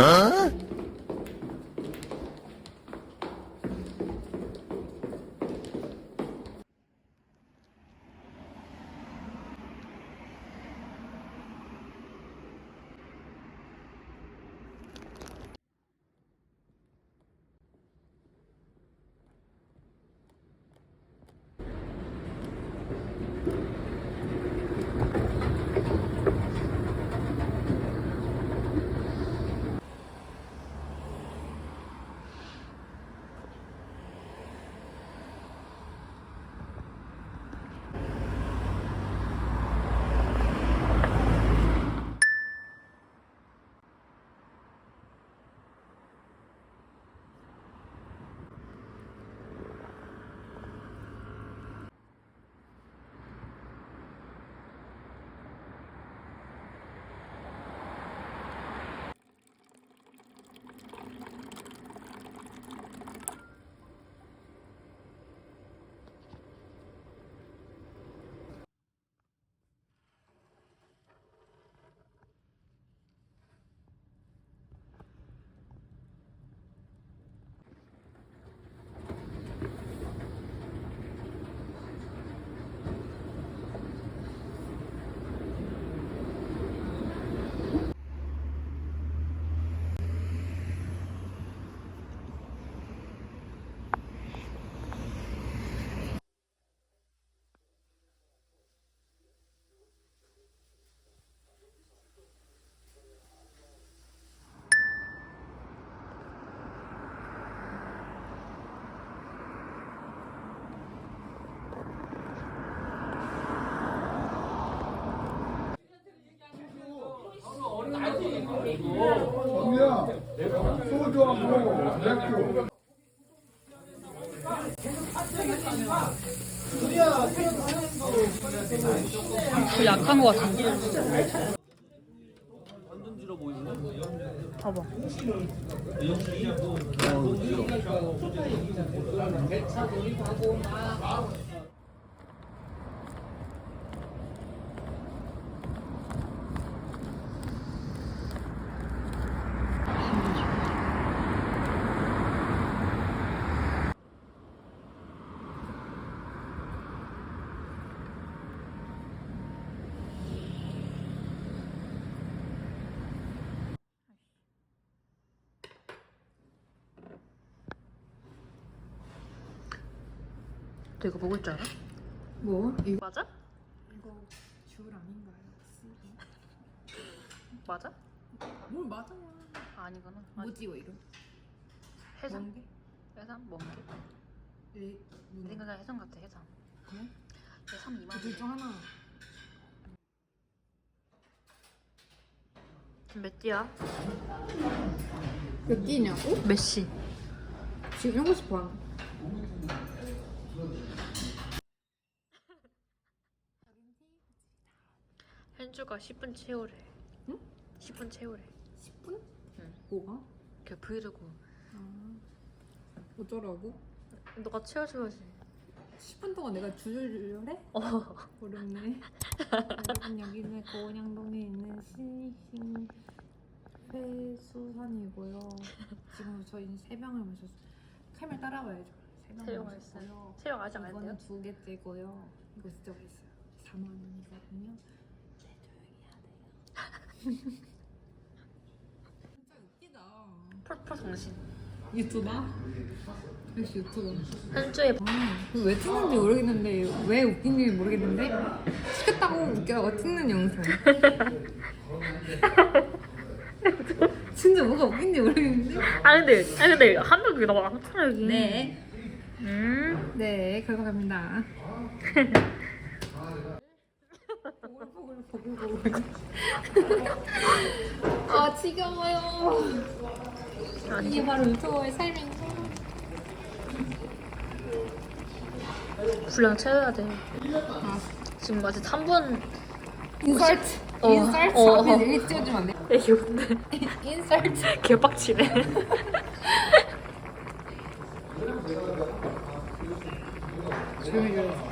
Huh? 정우야, 소주하고 맥주. 그 약한 거 같은데. 봐봐. 너 이거 먹을 줄 알아? 뭐? 이거 맞아? 이거 줄 아닌가요? 맞아? 뭘 맞아요? 아, 아니구나. 아니, 뭐지 이거 이름? 해삼. 뭔데? 해삼? 멍게. 내 내 생각에 해삼 같아, 해삼. 그래? 해삼 2만 원. 둘중 하나 지금 몇 띠야? 몇 끼냐고? 몇 시? 지금 7시 반 현주가 10분 채우래. 응? 10분 채우래. 10분? 응. 뭐가? 걔 브이로그. 아 어쩌라고? 너가 채워줘야지. 10분 동안 내가 줄을 해? 어. 어렵네 여러분 여기는 고원양동에 있는 신신 회수산이고요 지금 저희는 세 병을 마셨어요 카멜 따라와야죠 세세 병을 병 마셨어요 채용 아직 안 했대요? 이거는 두 개째고요. 이거 진짜 맛있어요. 4만 원이거든요. 진짜 웃기다. 펄펄 정신. 유튜버? 역시 유튜버. 현주의 아, 왜 찍는지 모르겠는데 왜 웃긴지 모르겠는데 찍겠다고 웃기다가 찍는 영상. 진짜 뭐가 웃긴지 모르겠는데. 아 근데 아 근데 한 명이 너무 많잖아 여기. 네. 음. 네, 결과 갑니다. 아 지겨워요. 이게 바로 유튜버의 삶인 거. 분량 채워야 돼. 아. 지금 아직 3분 인설트. 어, 인설트 어, 앞에 어. 아, 찍어주면 안 돼? 애기인데 인설트. 개빡치네. 재밌게.